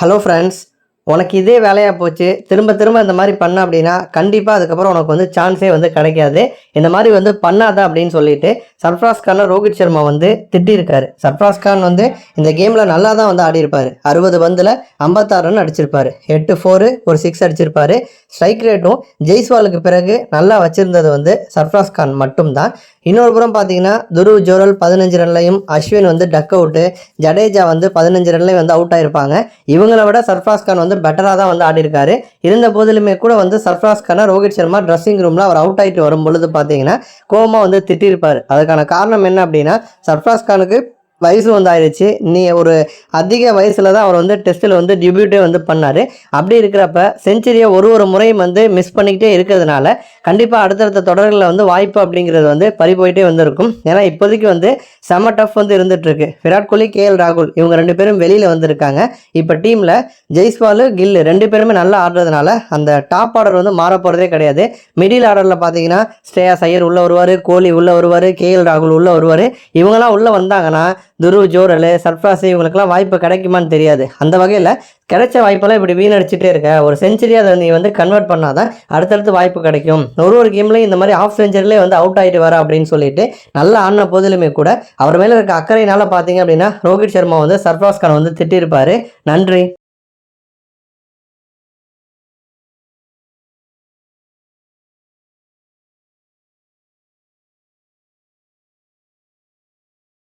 Hello friends உனக்கு இதே வேலையாக போச்சு திரும்ப திரும்ப இந்த மாதிரி பண்ண அப்படின்னா கண்டிப்பாக அதுக்கப்புறம் உனக்கு வந்து சான்ஸே வந்து கிடைக்காது. இந்த மாதிரி வந்து பண்ணாத அப்படின்னு சொல்லிட்டு சர்ஃப்ராஸ் கானை ரோஹித் சர்மா வந்து திட்டிருக்காரு சர்ஃப்ராஸ் கான் வந்து இந்த கேமில் நல்லா தான் வந்து ஆடியிருப்பார். அறுபது பந்தில் ஐம்பத்தாறு ரன் அடிச்சிருப்பார். எட்டு ஃபோரு ஒரு சிக்ஸ் அடிச்சிருப்பார். ஸ்ட்ரைக் ரேட்டும் ஜெய்ஸ்வாலுக்கு பிறகு நல்லா வச்சுருந்தது வந்து சர்ஃப்ராஸ் கான் மட்டும்தான். இன்னொரு புறம் பார்த்தீங்கன்னா துருவ் ஜோரல் பதினஞ்சு ரன்லையும் அஸ்வின் வந்து டக் அவுட்டு ஜடேஜா வந்து பதினஞ்சு ரன்லையும் வந்து அவுட் ஆயிருப்பாங்க. இவங்களை விட சர்ஃப்ராஸ் கான் வந்து பெட்டராக தான் வந்து ஆடிருக்காரு. இருந்த போதிலுமே கூட வந்து சர்ஃப்ராஸ் கானை ரோஹித் சர்மா ட்ரெஸ்ஸிங் ரூமில் அவர் அவுட் ஆகிட்டு வரும் பொழுது பார்த்தீங்கன்னா கோமா வந்து திட்டிருப்பார். அதுக்கான காரணம் என்ன அப்படின்னா சர்ஃப்ராஸ் கானுக்கு வயசு வந்து ஆயிடுச்சு. நீ ஒரு அதிக வயசில் தான் அவர் வந்து டெஸ்ட்டில் வந்து டிபியூட்டே வந்து பண்ணார். அப்படி இருக்கிறப்ப செஞ்சுரியை ஒரு ஒரு முறையும் வந்து மிஸ் பண்ணிக்கிட்டே இருக்கிறதுனால கண்டிப்பாக அடுத்தடுத்த தொடர்களில் வந்து வாய்ப்பு அப்படிங்கிறது வந்து பறி போயிட்டே வந்திருக்கும். ஏன்னா இப்போதைக்கு வந்து செம டஃப் வந்து இருந்துகிட்ருக்கு விராட் கோலி கேஎல் ராகுல் இவங்க ரெண்டு பேரும் வெளியில் வந்திருக்காங்க. இப்போ டீமில் ஜெய்ஸ்வாலு கில்லு ரெண்டு பேருமே நல்லா ஆடுறதுனால அந்த டாப் ஆர்டர் வந்து மாற போகிறதே கிடையாது. மிடில் ஆர்டரில் பார்த்தீங்கன்னா ஸ்ரேயா சையர் உள்ளே வருவார் கோலி உள்ளே வருவார் கேஎல் ராகுல் உள்ளே வருவார். இவங்களாம் உள்ளே வந்தாங்கன்னா துருவ் ஜோரல் சர்ஃப்ராஸ் இவங்களுக்குலாம் வாய்ப்பு கிடைக்குமான்னு தெரியாது. அந்த வகையில் கிடைச்ச வாய்ப்பெல்லாம் இப்படி வீணடிச்சிட்டே இருக்க. ஒரு செஞ்சுரி அதை நீ வந்து கன்வெர்ட் பண்ணாதான் அடுத்தடுத்து வாய்ப்பு கிடைக்கும். ஒரு ஒரு கேம்லையும் இந்த மாதிரி ஆஃப் செஞ்சுரிலே வந்து அவுட் ஆகிட்டு வர அப்படின்னு சொல்லிட்டு நல்லா ஆடின போதிலுமே கூட அவர் மேலே இருக்க அக்கறையினால் பார்த்தீங்க அப்படின்னா ரோஹித் சர்மா வந்து சர்ஃப்ராஸ் கான் வந்து திட்டிருப்பார். நன்றி.